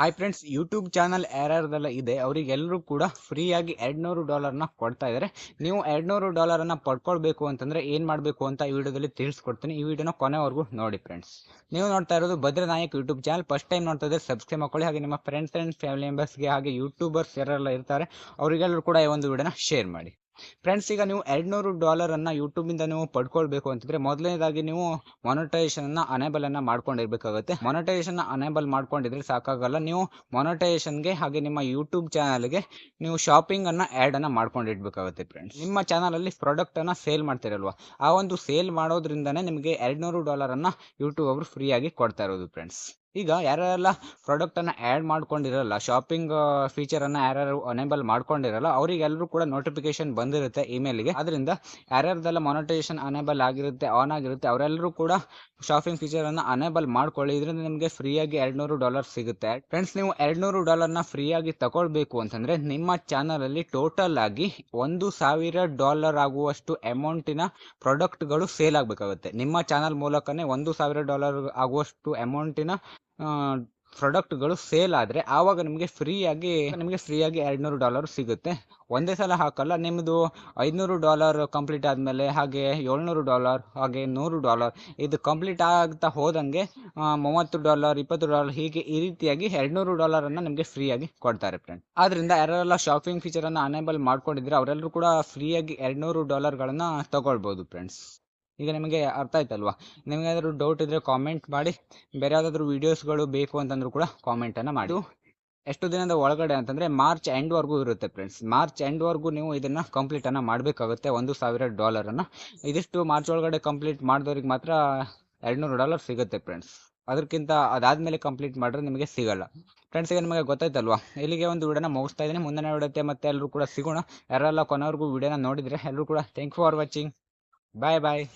Hi friends YouTube channel ಯಾರ್ಯಾರ್ದೆಲ್ಲ ಇದೆ. ಅವರಿಗೆಲ್ಲರೂ ಕೂಡ ಫ್ರೀಯಾಗಿ ಎರಡು ನೂರು ಡಾಲರ್ನ ಕೊಡ್ತಾ ಇದ್ದಾರೆ. ನೀವು ಎರಡು ನೂರು ಡಾಲರನ್ನು ಪಡ್ಕೊಳ್ಬೇಕು ಅಂತಂದರೆ ಏನು ಮಾಡಬೇಕು ಅಂತ ಈ ವಿಡಿಯೋದಲ್ಲಿ ತಿಳಿಸ್ಕೊಡ್ತೀನಿ. ಈ ವಿಡಿಯೋನ ಕೊನೆವರೆಗೂ ನೋಡಿ ಫ್ರೆಂಡ್ಸ್ ನೀವು ನೋಡ್ತಾ ಇರೋದು Bhadra Nayak YouTube channel first time ನೋಡ್ತಾ ಇದ್ದರೆ ಸಬ್ಸ್ಕ್ರೈಬ್ ಮಾಡ್ಕೊಳ್ಳಿ. ಹಾಗೆ ನಿಮ್ಮ ಫ್ರೆಂಡ್ಸ್ ಆ್ಯಂಡ್ ಫ್ಯಾಮಿಲಿ ಮೆಂಬರ್ಸ್ಗೆ ಹಾಗೆ ಯೂಟ್ಯೂಬರ್ಸ್ ಯಾರೆಲ್ಲ ಇರ್ತಾರೆ ಅವರಿಗೆಲ್ಲರೂ ಕೂಡ ಈ ಒಂದು ವಿಡಿಯೋನ ಶೇರ್ ಮಾಡಿ. ಫ್ರೆಂಡ್ಸ್ ಈಗ ನೀವು ಎರಡುನೂರು ಡಾಲರನ್ನು ಯೂಟ್ಯೂಬಿಂದ ನೀವು ಪಡ್ಕೊಳ್ಬೇಕು ಅಂತಂದರೆ ಮೊದಲನೇದಾಗಿ ನೀವು ಮೊನಟೈಸೇಷನ್ನ ಅನೇಬಲನ್ನು ಮಾಡ್ಕೊಂಡಿರ್ಬೇಕಾಗುತ್ತೆ. ಮೊನಟೈಸೇಷನ್ನ ಅನೇಬಲ್ ಮಾಡ್ಕೊಂಡಿದ್ರೆ ಸಾಕಾಗಲ್ಲ. ನೀವು ಮೊನಟೈಸೇಷನ್ಗೆ ಹಾಗೆ ನಿಮ್ಮ ಯೂಟ್ಯೂಬ್ ಚಾನಲ್ಗೆ ನೀವು ಶಾಪಿಂಗನ್ನು ಆ್ಯಡನ್ನು ಮಾಡ್ಕೊಂಡಿರ್ಬೇಕಾಗುತ್ತೆ ಫ್ರೆಂಡ್ಸ್ ನಿಮ್ಮ ಚಾನಲಲ್ಲಿ ಪ್ರಾಡಕ್ಟನ್ನು ಸೇಲ್ ಮಾಡ್ತಿರಲ್ವ? ಆ ಒಂದು ಸೇಲ್ ಮಾಡೋದ್ರಿಂದನೇ ನಿಮಗೆ ಎರಡುನೂರು ಡಾಲರನ್ನು ಯೂಟ್ಯೂಬ್ ಅವರು ಫ್ರೀಯಾಗಿ ಕೊಡ್ತಾ ಇರೋದು ಫ್ರೆಂಡ್ಸ್ ಈಗ ಯಾರ್ಯಾರೆಲ್ಲ ಪ್ರಾಡಕ್ಟನ್ನು ಆ್ಯಡ್ ಮಾಡ್ಕೊಂಡಿರಲ್ಲ ಶಾಪಿಂಗ್ ಫೀಚರನ್ನು ಯಾರ್ಯಾರು ಅನೇಬಲ್ ಮಾಡ್ಕೊಂಡಿರಲ್ಲ ಅವರಿಗೆಲ್ಲರೂ ಕೂಡ ನೋಟಿಫಿಕೇಶನ್ ಬಂದಿರುತ್ತೆ ಇಮೇಲ್ಗೆ ಅದರಿಂದ ಯಾರ್ಯಾರ್ದೆಲ್ಲ ಮೊನಟೈಸೇಷನ್ ಅನೇಬಲ್ ಆಗಿರುತ್ತೆ ಆನ್ ಆಗಿರುತ್ತೆ ಅವರೆಲ್ಲರೂ ಕೂಡ ಶಾಪಿಂಗ್ ಫೀಚರನ್ನು ಅನೇಬಲ್ ಮಾಡ್ಕೊಳ್ಳಿ. ಇದರಿಂದ ನಿಮಗೆ ಫ್ರೀಯಾಗಿ ಎರಡು ನೂರು ಡಾಲರ್ ಸಿಗುತ್ತೆ. ಫ್ರೆಂಡ್ಸ್ ನೀವು ಎರಡುನೂರು ಡಾಲರ್ನ ಫ್ರೀಯಾಗಿ ತಗೊಳ್ಬೇಕು ಅಂತಂದರೆ ನಿಮ್ಮ ಚಾನಲಲ್ಲಿ ಟೋಟಲ್ ಆಗಿ ಒಂದು ಸಾವಿರ ಡಾಲರ್ ಆಗುವಷ್ಟು ಅಮೌಂಟಿನ ಪ್ರಾಡಕ್ಟ್ಗಳು ಸೇಲ್ ಆಗಬೇಕಾಗುತ್ತೆ. ನಿಮ್ಮ ಚಾನಲ್ ಮೂಲಕನೇ ಒಂದು ಸಾವಿರ ಡಾಲರ್ ಆಗುವಷ್ಟು ಅಮೌಂಟಿನ ಪ್ರಾಡಕ್ಟ್ಗಳು ಸೇಲ್ ಆದರೆ ಆವಾಗ ನಿಮಗೆ ಫ್ರೀಯಾಗಿ ನಿಮಗೆ ಫ್ರೀಯಾಗಿ ಎರಡು ನೂರು ಡಾಲರ್ ಸಿಗುತ್ತೆ. ಒಂದೇ ಸಲ ಹಾಕಲ್ಲ ನಿಮ್ಮದು ಐದುನೂರು ಡಾಲರ್ ಕಂಪ್ಲೀಟ್ ಆದಮೇಲೆ ಹಾಗೆ ಏಳ್ನೂರು ಡಾಲರ್, ಹಾಗೆ ನೂರು ಡಾಲರ್ ಇದು ಕಂಪ್ಲೀಟ್ ಆಗ್ತಾ ಹೋದಂಗೆ ಮೂವತ್ತು ಡಾಲರ್, ಇಪ್ಪತ್ತು ಡಾಲರ್ ಹೀಗೆ ಈ ರೀತಿಯಾಗಿ ಎರಡುನೂರು ಡಾಲರನ್ನು ನಿಮಗೆ ಫ್ರೀಯಾಗಿ ಕೊಡ್ತಾರೆ ಫ್ರೆಂಡ್ ಆದ್ದರಿಂದ ಯಾರೆಲ್ಲ ಶಾಪಿಂಗ್ ಫೀಚರನ್ನು ಅನೇಬಲ್ ಮಾಡ್ಕೊಂಡಿದ್ರೆ ಅವರೆಲ್ಲರೂ ಕೂಡ ಫ್ರೀಯಾಗಿ ಎರಡುನೂರು ಡಾಲರ್ಗಳನ್ನು ತಗೊಳ್ಬೋದು ಫ್ರೆಂಡ್ಸ್ ಈಗ ನಿಮಗೆ ಅರ್ಥ ಆಯ್ತಲ್ವಾ? ನಿಮಗೇನಾದರೂ ಡೌಟ್ ಇದ್ದರೆ ಕಾಮೆಂಟ್ ಮಾಡಿ. ಬೇರೆ ಯಾವುದಾದ್ರೂ ವೀಡಿಯೋಸ್ಗಳು ಬೇಕು ಅಂತಂದ್ರೂ ಕೂಡ ಕಾಮೆಂಟನ್ನು ಮಾಡಿ. ಎಷ್ಟು ದಿನದ ಒಳಗಡೆ ಅಂತಂದರೆ ಮಾರ್ಚ್ ಎಂಡ್ವರೆಗೂ ಇರುತ್ತೆ ಫ್ರೆಂಡ್ಸ್ ಮಾರ್ಚ್ ಎಂಡ್ವರೆಗೂ ನೀವು ಇದನ್ನು ಕಂಪ್ಲೀಟನ್ನು ಮಾಡಬೇಕಾಗುತ್ತೆ ಒಂದು ಸಾವಿರ ಡಾಲರನ್ನು ಇದಿಷ್ಟು ಮಾರ್ಚ್ ಒಳಗಡೆ ಕಂಪ್ಲೀಟ್ ಮಾಡಿದವ್ರಿಗೆ ಮಾತ್ರ ಎರಡುನೂರು ಡಾಲರ್ ಸಿಗುತ್ತೆ ಫ್ರೆಂಡ್ಸ್ ಅದಕ್ಕಿಂತ ಅದಾದಮೇಲೆ ಕಂಪ್ಲೀಟ್ ಮಾಡಿದ್ರೆ ನಿಮಗೆ ಸಿಗಲ್ಲ. ಫ್ರೆಂಡ್ಸ್ ಈಗ ನಿಮಗೆ ಗೊತ್ತಾಯ್ತಲ್ವಾ? ಇಲ್ಲಿಗೆ ಒಂದು ವಿಡಿಯೋನ ಮುಗಿಸ್ತಾ ಇದ್ದೀನಿ. ಮುಂದೆ ವಿಡಿಯೋ ಮತ್ತೆ ಎಲ್ಲರೂ ಕೂಡ ಸಿಗೋಣ. ಯಾರೆಲ್ಲ ಕೊನೆವರೆಗೂ ವಿಡಿಯೋನ ನೋಡಿದರೆ ಎಲ್ಲರೂ ಕೂಡ thank for watching bye bye